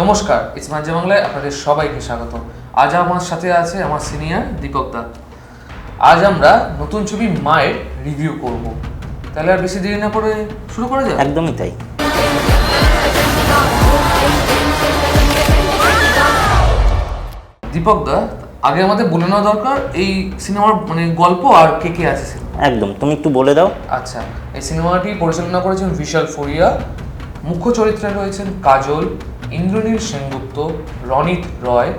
নমস্কার ইটস মাঝে বাংলায় আপনাদের সবাইকে স্বাগত আজ আমার সাথে আছে আমার সিনিয়র দীপক দা। আজ আমরা নতুন ছবি মায়ের রিভিউ করব। তাহলে আর বেশি দেরি না করে শুরু করা যাক? একদমই তাই। দীপক দা আগে আমাদের বলে নেওয়া দরকার এই সিনেমার মানে গল্প আর কে কে আছে একদম তুমি একটু বলে দাও। আচ্ছা এই সিনেমাটি পরিচালনা করেছেন বিশাল ফরিয়া মুখ্য চরিত্রে রয়েছেন কাজল ইন্দ্রনীল সেনগুপ্ত রনিত রয়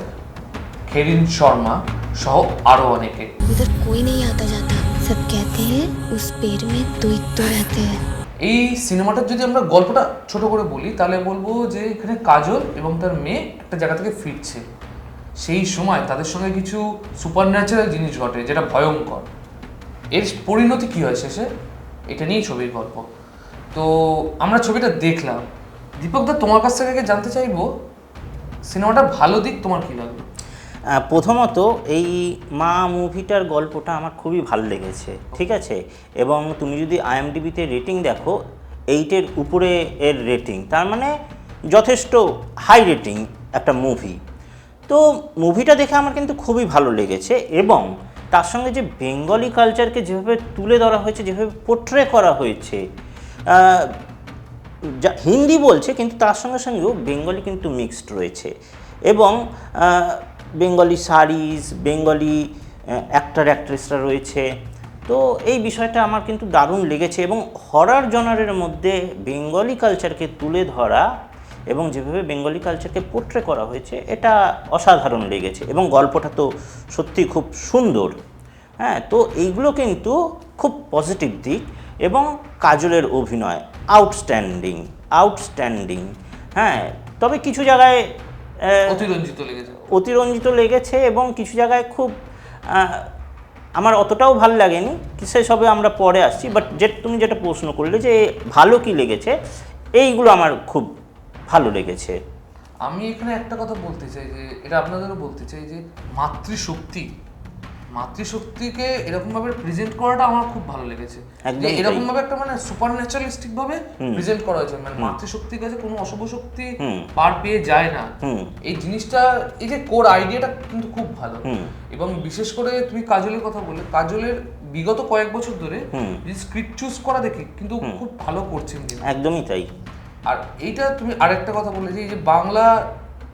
খেরিন শর্মা সহ আরও অনেকে। এই সিনেমাটার যদি আমরা গল্পটা ছোট করে বলি তাহলে বলব যে এখানে কাজল এবং তার মেয়ে একটা জায়গা থেকে ফিরছে। সেই সময় তাদের সঙ্গে কিছু সুপার ন্যাচারাল জিনিস ঘটে যেটা ভয়ঙ্কর। এর পরিণতি কী হয় শেষে? এটা নিয়েই ছবির গল্প। তো আমরা ছবিটা দেখলাম। দীপক দা, তোমার কাছ থেকে জানতে চাইব, সিনেমাটার ভালো দিক তোমার কি লাগল প্রথমত এই মা মুভিটার গল্পটা আমার খুবই ভালো লেগেছে, ঠিক আছে? এবং তুমি যদি আইএমডিবিতে রেটিং দেখো, এইটের উপরে এর রেটিং, তার মানে যথেষ্ট হাই রেটিং একটা মুভি। তো মুভিটা দেখে আমার কিন্তু খুবই ভালো লেগেছে এবং তার সঙ্গে যে বেঙ্গলি কালচারকে যেভাবে তুলে ধরা হয়েছে, যেভাবে পোট্রে করা হয়েছে হিন্দি বলছে, কিন্তু তার সঙ্গে সঙ্গেও বেঙ্গলি কিন্তু মিক্সড রয়েছে। এবং বেঙ্গলি শাড়িজ বেঙ্গলি অ্যাক্টার অ্যাক্ট্রেসরা রয়েছে। তো এই বিষয়টা আমার কিন্তু দারুণ লেগেছে এবং হরার জনারের মধ্যে বেঙ্গলি কালচারকে তুলে ধরা এবং যেভাবে বেঙ্গলি কালচারকে পোট্রে করা হয়েছে, এটা অসাধারণ লেগেছে এবং গল্পটা তো সত্যি খুব সুন্দর। হ্যাঁ তো এইগুলো কিন্তু খুব পজিটিভ দিক এবং কাজলের অভিনয়। আউটস্ট্যান্ডিং আউটস্ট্যান্ডিং হ্যাঁ তবে কিছু জায়গায় অতিরঞ্জিত লেগেছে। অতিরঞ্জিত লেগেছে এবং কিছু জায়গায় খুব আমার অতটাও ভালো লাগেনি সেসবে আমরা পরে আসছি বাট যে তুমি যেটা প্রশ্ন করলে যে ভালো কি লেগেছে এইগুলো আমার খুব ভালো লেগেছে। আমি এখানে একটা কথা বলতে চাই যে এটা আপনাদেরও বলতে চাই যে মাতৃশক্তি মাতৃশক্তিকে এরকম ভাবে প্রেজেন্ট করাটা আমার খুব ভালো লেগেছে। যে এরকম ভাবে একটা মানে সুপার ন্যাচারালিস্টিক ভাবে প্রেজেন্ট করা হয়েছে। মানে মাতৃশক্তির কাছে কোনো অশুভ শক্তি পার পেয়ে যায় না। এই জিনিসটা এই যে কোর আইডিয়াটা কিন্তু খুব ভালো। এবং বিশেষ করে তুমি কাজলের কথা বললে কাজলের বিগত কয়েক বছর ধরে। যে স্ক্রিপ্ট চুজ করা দেখে কিন্তু খুব ভালো করছেন কিন্তু একদমই তাই। আর এইটা তুমি আরেকটা কথা বলে যে এই যে বাংলা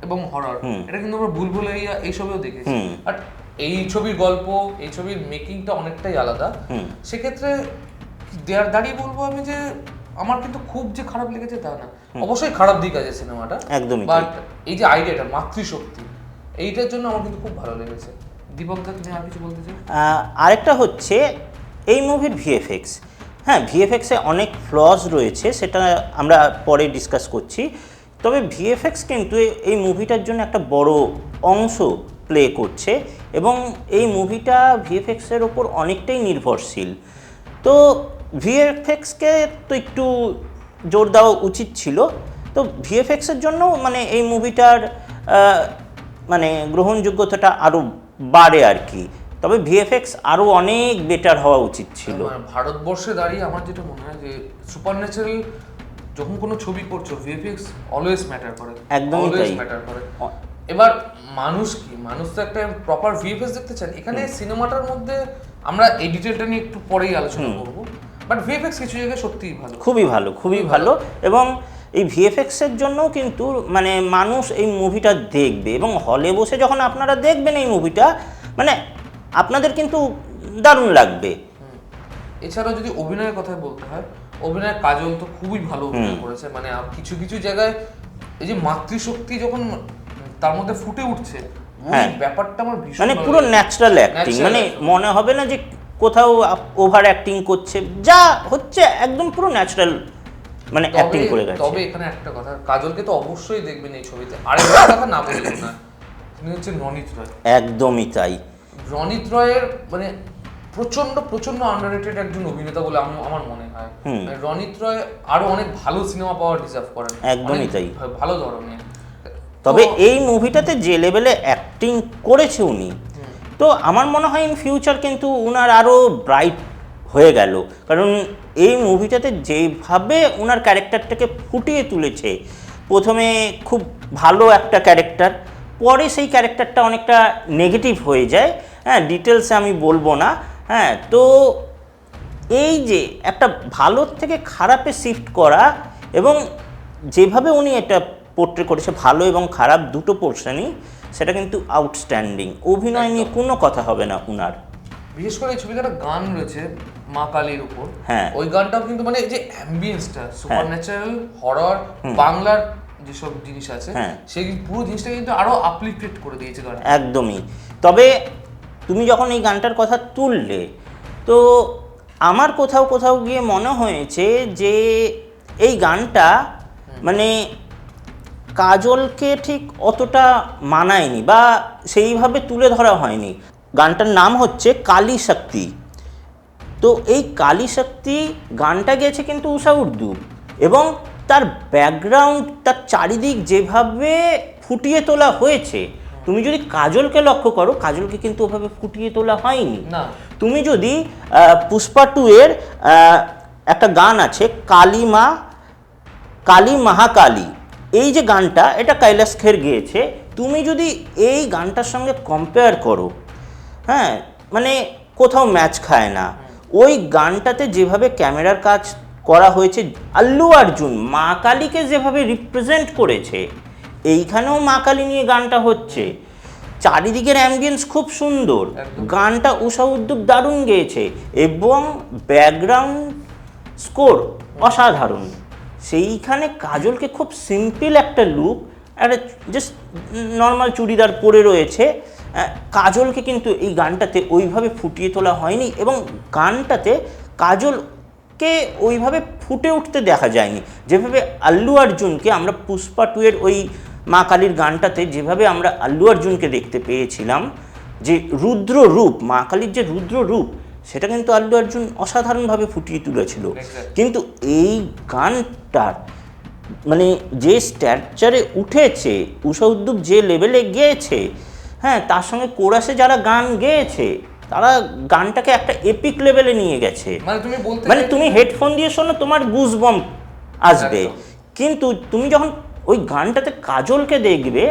এবং হরর এটা কিন্তু আমরা ভুল ভুলাইয়া এইসবেও দেখেছি। বাট এই ছবির গল্প এই ছবির মেকিংটা অনেকটাই আলাদা। হুম। সেক্ষেত্রে দেয়ার দাঁড়িয়ে বলব আমি যে আমার কিন্তু খুব যে খারাপ লেগেছে তা না। অবশ্যই খারাপ দিক আছে সিনেমাটা। একদমই বাট এই যে আইডিয়াটা মাতৃশক্তি এইটার জন্য আমার কিন্তু খুব ভালো লেগেছে। দীপক দা তুমি আর কিছু বলতে আহ, আরেকটা হচ্ছে এই মুভির ভিএফএক্স হ্যাঁ ভিএফএক্সে অনেক ফ্লজ রয়েছে সেটা আমরা পরে ডিসকাস করছি। তবে ভিএফএক্স কিন্তু এই মুভিটার জন্য একটা বড় অংশ প্লে করছে। এবং এই মুভিটা ভিএফএক্সের ওপর অনেকটাই নির্ভরশীল। তো ভিএফএক্সকে তো একটু জোর দেওয়া উচিত ছিল। তো ভিএফএক্সের জন্য মানে এই মুভিটার মানে গ্রহণযোগ্যতাটা আরও বাড়ে আর কি। তবে ভিএফএক্স আরও অনেক বেটার হওয়া উচিত ছিল। আমার ভারতবর্ষে দাঁড়িয়ে আমার যেটা মনে হয় যে সুপার ন্যাচারাল যখন কোনো ছবি করছ ভিএফএক্স অলওয়েজ ম্যাটার করে। একদমই অলওয়েজ তাই। ম্যাটার করে। এবার মানুষ কি? মানুষ তো একটা প্রপার ভিএফএক্স দেখতে চান এখানে সিনেমাটার মধ্যে আমরা এই ডিটেলটা নিয়ে একটু পরেই আলোচনা করব। বাট ভিএফএক্স কিছু জায়গায় সত্যিই ভালো। খুবই ভালো খুবই ভালো। এবং এই ভিএফএক্সের জন্যও কিন্তু মানে মানুষ এই মুভিটা দেখবে। এবং হলে বসে যখন আপনারা দেখবেন এই মুভিটা মানে আপনাদের কিন্তু দারুণ লাগবে। এছাড়াও যদি অভিনয়ের কথা বলতে হয় অভিনয় কাজল তো খুবই ভালো অভিনয় করেছে। মানে কিছু কিছু জায়গায় এই যে মাতৃশক্তি যখন তার মধ্যে ফুটে উঠছে। হ্যাঁ। ব্যাপারটা আমার মানে পুরো ন্যাচারাল অ্যাক্টিং মানে মনে হবে না যে কোথাও ওভার অ্যাক্টিং করছে। যা হচ্ছে একদম পুরো ন্যাচারাল মানে অ্যাক্টিং করে গেছে। তবে এখানে একটা কথা কাজলকে তো অবশ্যই দেখবেন এই ছবিতে। আরেকটা কথা না বললেন না। তিনি হচ্ছেন রনিত রয়। একদমই তাই। রনিত রয়ের মানে প্রচণ্ড প্রচণ্ড আন্ডাররেটেড একজন অভিনেতা বলে আমি আমার মনে হয়। মানে রনিত রয় আরও অনেক ভালো সিনেমা পাওয়ার ডিজার্ভ করেন। একদমই তাই। ভালো ধরনের। তবে এই মুভিটাতে যে লেভেলে অ্যাক্টিং করেছে উনি তো আমার মনে হয় ইন ফিউচার কিন্তু উনার আরও ব্রাইট হয়ে গেল। কারণ এই মুভিটাতে যেভাবে ওনার ক্যারেক্টারটাকে ফুটিয়ে তুলেছে প্রথমে খুব ভালো একটা ক্যারেক্টার পরে সেই ক্যারেক্টারটা অনেকটা নেগেটিভ হয়ে যায়। হ্যাঁ ডিটেলসে আমি বলব না। হ্যাঁ তো এই যে একটা ভালোর থেকে খারাপে শিফট করা এবং যেভাবে উনি এটা পোর্ট্রে করেছে ভালো এবং খারাপ দুটো পোর্শনই সেটা কিন্তু আউটস্ট্যান্ডিং অভিনয় নিয়ে কোনো কথা হবে না উনার। বিশেষ করে এই ছবিতে একটা গান রয়েছে মা কালীর উপর। হ্যাঁ। ওই গানটাও কিন্তু মানে যে অ্যাম্বিয়েন্সটা সুপার ন্যাচারাল হরর বাংলার যেসব জিনিস আছে হ্যাঁ। সেই পুরো জিনিসটা কিন্তু আরও আপলিফ্টেড করে দিয়েছে গান একদমই। তবে তুমি যখন এই গানটার কথা তুললে তো আমার কোথাও কোথাও গিয়ে মনে হয়েছে যে এই গানটা মানে কাজলকে ঠিক অতটা মানায়নি বা সেইভাবে তুলে ধরা হয়নি। গানটার নাম হচ্ছে কালী শক্তি। তো এই কালী শক্তি গানটা গেয়েছে কিন্তু উষা উর্দু এবং তার ব্যাকগ্রাউন্ড তার চারিদিক যেভাবে ফুটিয়ে তোলা হয়েছে তুমি যদি কাজলকে লক্ষ্য করো কাজলকে কিন্তু ওভাবে ফুটিয়ে তোলা হয়নি। তুমি যদি পুষ্পা টু এর একটা গান আছে কালী মা কালী মহাকালী। এই যে গানটা এটা কৈলাস খের গেয়েছে। তুমি যদি এই গানটার সঙ্গে কম্পেয়ার করো হ্যাঁ মানে কোথাও ম্যাচ খায় না। ওই গানটাতে যেভাবে ক্যামেরার কাজ করা হয়েছে আল্লু অর্জুন মা কালীকে যেভাবে রিপ্রেজেন্ট করেছে এইখানেও মা কালী নিয়ে গানটা হচ্ছে। চারিদিকের অ্যাম্বিয়েন্স খুব সুন্দর। গানটা উষা উদ্যোগ দারুণ গেয়েছে এবং ব্যাকগ্রাউন্ড স্কোর অসাধারণ। সেইখানে কাজলকে খুব সিম্পল একটা লুক একটা জাস্ট নর্মাল চুড়িদার পরে রয়েছে। কাজলকে কিন্তু এই গানটাতে ওইভাবে ফুটিয়ে তোলা হয়নি এবং গানটাতে কাজলকে ওইভাবে ফুটে উঠতে দেখা যায়নি। যেভাবে আল্লু অর্জুনকে আমরা পুষ্পা টু এর ওই মা কালীর গানটাতে যেভাবে আমরা আল্লু অর্জুনকে দেখতে পেয়েছিলাম, যে রুদ্র রূপ মা কালীর যে রুদ্র রূপ সেটা কিন্তু আল্লু অর্জুন অসাধারণভাবে ফুটিয়ে তুলেছিল। কিন্তু এই গানটার মানে যে স্ট্যাকচারে উঠেছে উষা উদ্যোগ যে লেভেলে গিয়েছে হ্যাঁ তার সঙ্গে কোরাসে যারা গান গেয়েছে তারা গানটাকে একটা এপিক লেভেলে নিয়ে গেছে। মানে তুমি বলতে মানে তুমি হেডফোন দিয়ে শোনো তোমার গুজবম আসবে। কিন্তু তুমি যখন ওই গানটাতে কাজলকে দেখবে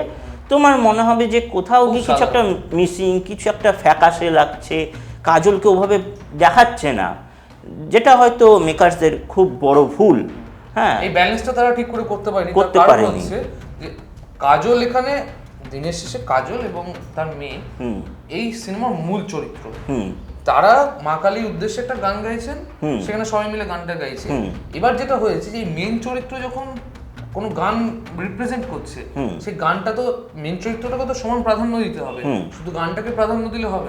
তোমার মনে হবে যে কোথাও গিয়ে কিছু একটা মিসিং কিছু একটা ফ্যাকাশে লাগছে কাজলকে ওভাবে দেখাচ্ছে না যেটা হয়তো মেকার্সদের খুব বড় ভুল হ্যাঁ এই ব্যালেন্সটা তারা ঠিক করে করতে পারেনি করতে পারেনি। কাজল এখানে দিনের শেষে কাজল এবং তার মেয়ে এই সিনেমার মূল চরিত্র হুম তারা মা কালীর উদ্দেশ্যে একটা গান গাইছেন হুম। সেখানে সবাই মিলে গানটা গাইছে। এবার যেটা হয়েছে যে মেন চরিত্র যখন কোনো গান রিপ্রেজেন্ট করছে। সেই গানটা তো মেন চরিত্রটাকে তো সমান প্রাধান্য দিতে হবে। শুধু গানটাকে প্রাধান্য দিলে হবে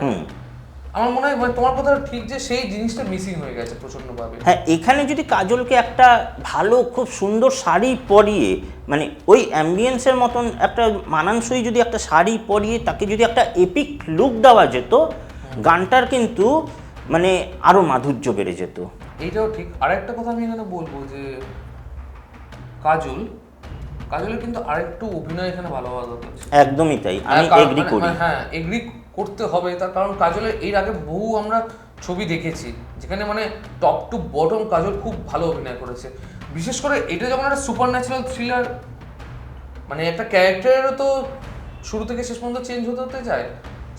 আমার মনে হয় মানে তোমার কথা ঠিক যে সেই জিনিসটা মিসিং হয়ে গেছে প্রচন্ডভাবে হ্যাঁ এখানে যদি কাজলকে একটা ভালো খুব সুন্দর শাড়ি পরিয়ে মানে ওই অ্যাম্বিয়েন্সের মতন একটা মানানসই যদি একটা শাড়ি পরিয়ে তাকে যদি একটা এপিক লুক দেওয়া যেত গানটার কিন্তু মানে আরও মাধুর্য বেড়ে যেত। এইটাও ঠিক। আরেকটা কথা আমি এখানে বলব যে কাজল কাজলের কিন্তু আরেকটু অভিনয় এখানে ভালো হওয়া দরকার একদমই তাই আমি হ্যাঁ, এগ্রি মানে- করি। হ্যাঁ এগ্রি করতে হবে তার কারণ কাজলের এর আগে বহু আমরা ছবি দেখেছি যেখানে মানে টপ টু বটম কাজল খুব ভালো অভিনয় করেছে। বিশেষ করে এটা যখন একটা সুপার ন্যাচারাল থ্রিলার মানে একটা ক্যারেক্টারেরও তো শুরু থেকে শেষ পর্যন্ত চেঞ্জ হতে হতে যায়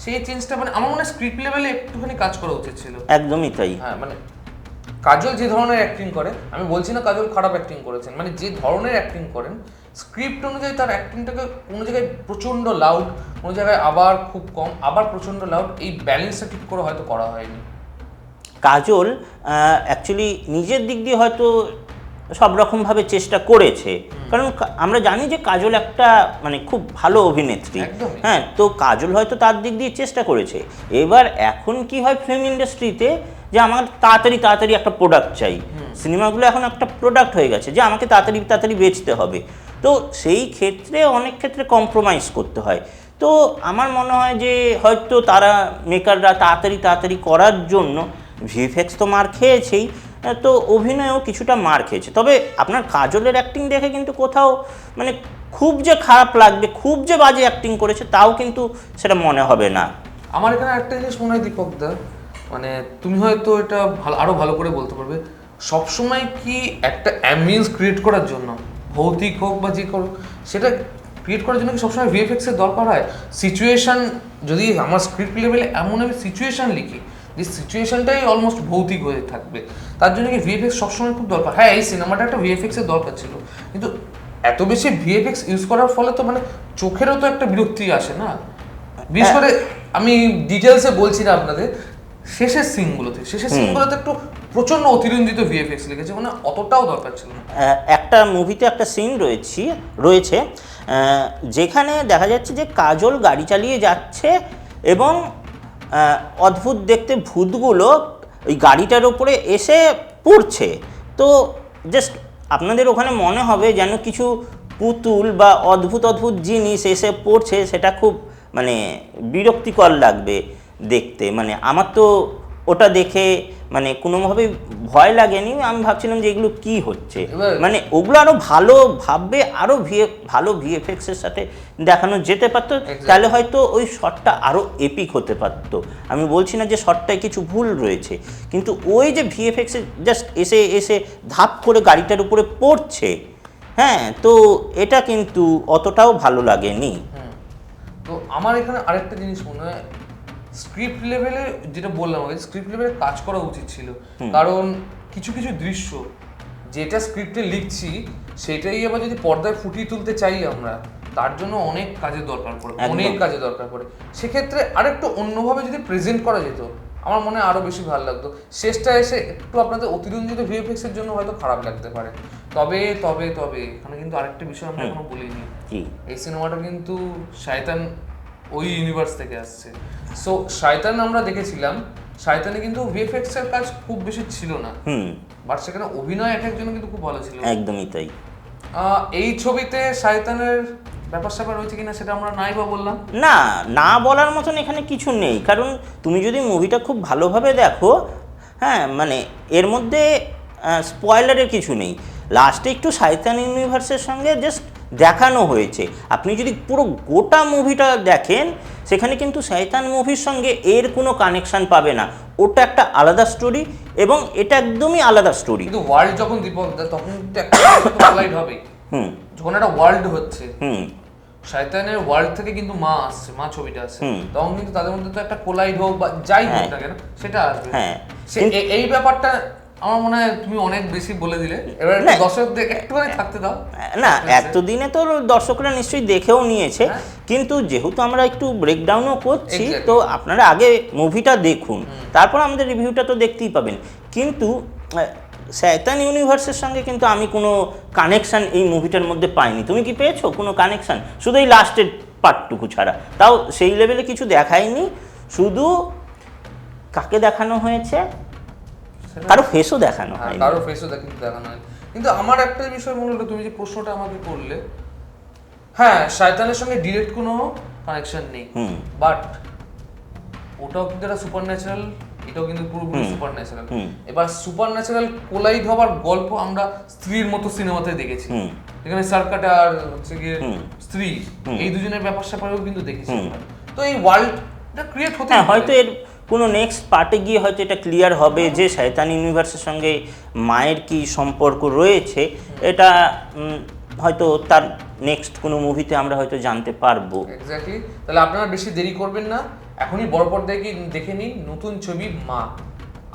সেই চেঞ্জটা মানে আমার মনে হয় স্ক্রিপ্ট লেভেলে একটুখানি কাজ করা উচিত ছিল। একদমই তাই। হ্যাঁ মানে কাজল যে ধরনের অ্যাক্টিং করে আমি বলছি না কাজল খারাপ অ্যাক্টিং করেছেন মানে যে ধরনের অ্যাক্টিং করেন স্ক্রিপ্ট অনুযায়ী তার অ্যাক্টিংটাকে কোনো জায়গায় প্রচণ্ড লাউড কোনো জায়গায় আবার খুব কম আবার প্রচণ্ড লাউড এই ব্যালেন্সটা ঠিক করে হয়তো করা হয়নি। কাজল অ্যাকচুয়ালি নিজের দিক দিয়ে হয়তো সব রকমভাবে চেষ্টা করেছে। কারণ আমরা জানি যে কাজল একটা মানে খুব ভালো অভিনেত্রী। হ্যাঁ তো কাজল হয়তো তার দিক দিয়ে চেষ্টা করেছে। এবার এখন কি হয় ফিল্ম ইন্ডাস্ট্রিতে যে আমার তাড়াতাড়ি তাড়াতাড়ি একটা প্রোডাক্ট চাই। সিনেমাগুলো এখন একটা প্রোডাক্ট হয়ে গেছে যে আমাকে তাড়াতাড়ি তাড়াতাড়ি বেচতে হবে। তো সেই ক্ষেত্রে অনেক ক্ষেত্রে কম্প্রোমাইজ করতে হয়। তো আমার মনে হয় যে হয়তো তারা মেকাররা তাড়াতাড়ি তাড়াতাড়ি করার জন্য ভিএফএক্স তো মার খেয়েছেই, তো অভিনয়ও কিছুটা মার খেয়েছে। তবে আপনার কাজলের অ্যাক্টিং দেখে কিন্তু কোথাও মানে খুব যে খারাপ লাগবে, খুব যে বাজে অ্যাক্টিং করেছে তাও কিন্তু সেটা মনে হবে না। আমার এখানে একটা জিনিস মনে হয় দীপকদা মানে তুমি হয়তো এটা ভালো, আরও ভালো করে বলতে পারবে। সবসময় কি একটা অ্যাম্বিয়েন্স ক্রিয়েট করার জন্য ভৌতিক হোক বা যে করুক সেটা ক্রিয়েট করার জন্য কি সবসময় ভিএফএক্স এর দরকার হয়? সিচুয়েশন যদি আমার স্ক্রিপ্ট লেভেলে এমন আমি সিচুয়েশন লিখি যে সিচুয়েশনটাই অলমোস্ট ভৌতিক হয়ে থাকবে তার জন্য কি ভিএফএক্স সবসময় খুব দরকার? হ্যাঁ এই সিনেমাটা একটা ভিএফএক্স এর দরকার ছিল কিন্তু এত বেশি ভিএফএক্স ইউজ করার ফলে তো মানে চোখেরও তো একটা বিরক্তি আসে না? বিশেষ করে আমি ডিটেলসে বলছি না আপনাদের শেষের সিনগুলোতে শেষের সিনগুলোতে একটু প্রচণ্ড অতিরঞ্জিত ভিএফএক্স লিখেছে মানে অতটাও দরকার ছিল একটা মুভিতে একটা সিন রয়েছে রয়েছে যেখানে দেখা যাচ্ছে যে কাজল গাড়ি চালিয়ে যাচ্ছে এবং অদ্ভুত দেখতে ভূতগুলো ওই গাড়িটার ওপরে এসে পড়ছে। তো জাস্ট আপনাদের ওখানে মনে হবে যেন কিছু পুতুল বা অদ্ভুত অদ্ভুত জিনিস এসে পড়ছে, সেটা খুব মানে বিরক্তিকর লাগবে দেখতে। মানে আমার তো ওটা দেখে মানে কোনোভাবে ভয় লাগেনি। আমি ভাবছিলাম যে এগুলো কি হচ্ছে? মানে ওগুলো আরও ভালো ভাববে আরও ভিএ ভালো ভিএফএক্স এর সাথে দেখানো যেতে পারতো। তাহলে হয়তো ওই শটটা আরও এপিক হতে পারতো। আমি বলছি না যে শটটায় কিছু ভুল রয়েছে কিন্তু ওই যে ভিএফএক্স জাস্ট এসে এসে ধাপ করে গাড়িটার উপরে পড়ছে হ্যাঁ তো এটা কিন্তু অতটাও ভালো লাগেনি। তো আমার এখানে আরেকটা জিনিস মনে হয় স্ক্রিপ্ট লেভেলে যেটা বললাম আগে স্ক্রিপ্ট লেভেলে কাজ করা উচিত ছিল। কারণ কিছু কিছু দৃশ্য যেটা স্ক্রিপ্টে লিখছি সেটাই আবার যদি পর্দায় ফুটিয়ে তুলতে চাই আমরা তার জন্য অনেক কাজের দরকার পড়ে অনেক কাজের দরকার পড়ে। সেক্ষেত্রে আরেকটু অন্যভাবে যদি প্রেজেন্ট করা যেত আমার মনে হয় আরও বেশি ভালো লাগতো। শেষটা এসে একটু আপনাদের অতিরঞ্জিত ভিএফএক্স এর জন্য হয়তো খারাপ লাগতে পারে। তবে তবে তবে এখানে কিন্তু আরেকটা বিষয় আমরা এখনও বলিনি। এই সিনেমাটা কিন্তু শায়তান ওই ইউনিভার্স থেকে আসছে। সো শায়তান আমরা দেখেছিলাম শায়তানে কিন্তু ভিএফএক্স এর কাজ খুব বেশি ছিল না। হুম। বাট সেখানে অভিনয় এক একজন কিন্তু খুব ভালো ছিল। একদমই তাই। এই ছবিতে শায়তানের ব্যাপার স্যাপার রয়েছে কিনা সেটা আমরা নাই বা বললাম। না না বলার মতন এখানে কিছু নেই। কারণ তুমি যদি মুভিটা খুব ভালোভাবে দেখো হ্যাঁ মানে এর মধ্যে স্পয়লারের কিছু নেই। লাস্টে একটু সাইতান ইউনিভার্সের সঙ্গে জাস্ট দেখানো হয়েছে। আপনি যদি পুরো গোটা মুভিটা দেখেন সেখানে কিন্তু শয়তান মুভির সঙ্গে এর কোনো কানেকশন পাবে না। ওটা একটা আলাদা স্টোরি এবং এটা একদমই আলাদা স্টোরি কিন্তু ওয়ার্ল্ড যখন দীপক তখন একটা কোলাইড হবে। হুম। যখন একটা ওয়ার্ল্ড হচ্ছে হুম। শয়তানের ওয়ার্ল্ড থেকে কিন্তু মা আসছে মা ছবিটা আসছে। তখন কিন্তু তাদের মধ্যে তো একটা কোলাইড হোক বা যাই হোক হ্যাঁ। না কেন সেটা আসবে। হ্যাঁ। এই ব্যাপারটা আমার মনে হয় তুমি অনেক বেশি বলে দিলে। এবার। দর্শকদের একটুখানি থাকতে দাও। না এতদিনে তো দর্শকরা নিশ্চয়ই দেখেও নিয়েছে হ্যাঁ। কিন্তু যেহেতু আমরা একটু ব্রেকডাউনও করছি তো আপনারা আগে মুভিটা দেখুন। তারপর আমাদের রিভিউটা তো দেখতেই পাবেন। কিন্তু শয়তান ইউনিভার্সের সঙ্গে কিন্তু আমি কোনো কানেকশন এই মুভিটার মধ্যে পাইনি। তুমি কি পেয়েছ কোনো কানেকশন শুধু এই লাস্টের পার্টটুকু ছাড়া। তাও সেই লেভেলে কিছু দেখায়নি। শুধু কাকে দেখানো হয়েছে? কারও ফেসও দেখানো হ্যাঁ, হয়নি। কারও ফেসও কিন্তু দেখানো হয় কিন্তু আমার একটা বিষয় মনে হলো তুমি যে প্রশ্নটা আমাকে করলে হ্যাঁ শয়তানের সঙ্গে ডিরেক্ট কোনো কানেকশন নেই। বাট ওটাও কিন্তু একটা সুপার ন্যাচারাল এটাও কিন্তু পুরোপুরি সুপার ন্যাচারাল হুম। এবার সুপার ন্যাচারাল কোলাইড হওয়ার গল্প আমরা স্ত্রীর মতো সিনেমাতে দেখেছি। এখানে সার্কাটা আর হচ্ছে গিয়ে স্ত্রী এই দুজনের ব্যাপার স্যাপারেও কিন্তু দেখেছি তো এই ওয়ার্ল্ডটা ক্রিয়েট হতে হ্যাঁ হয়তো এর কোনো নেক্সট পার্টে গিয়ে হয়তো এটা ক্লিয়ার হবে যে শয়তান ইউনিভার্সের সঙ্গে মায়ের কি সম্পর্ক রয়েছে এটা হয়তো তার নেক্সট কোনো মুভিতে আমরা হয়তো জানতে পারব। এক্স্যাক্টলি তাহলে আপনারা বেশি দেরি করবেন না। এখনই বড় পর্দায় গিয়ে দেখে নিন নতুন ছবি মা।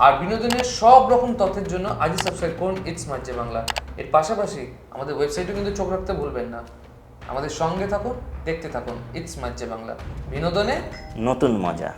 আর বিনোদনের সব রকম তথ্যের জন্য আজই সাবস্ক্রাইব করুন ইটস মাঝে বাংলা এর পাশাপাশি আমাদের ওয়েবসাইটও কিন্তু চোখ রাখতে ভুলবেন না। আমাদের সঙ্গে থাকুন দেখতে থাকুন ইটস মাঝে বাংলা বিনোদনে নতুন মজা।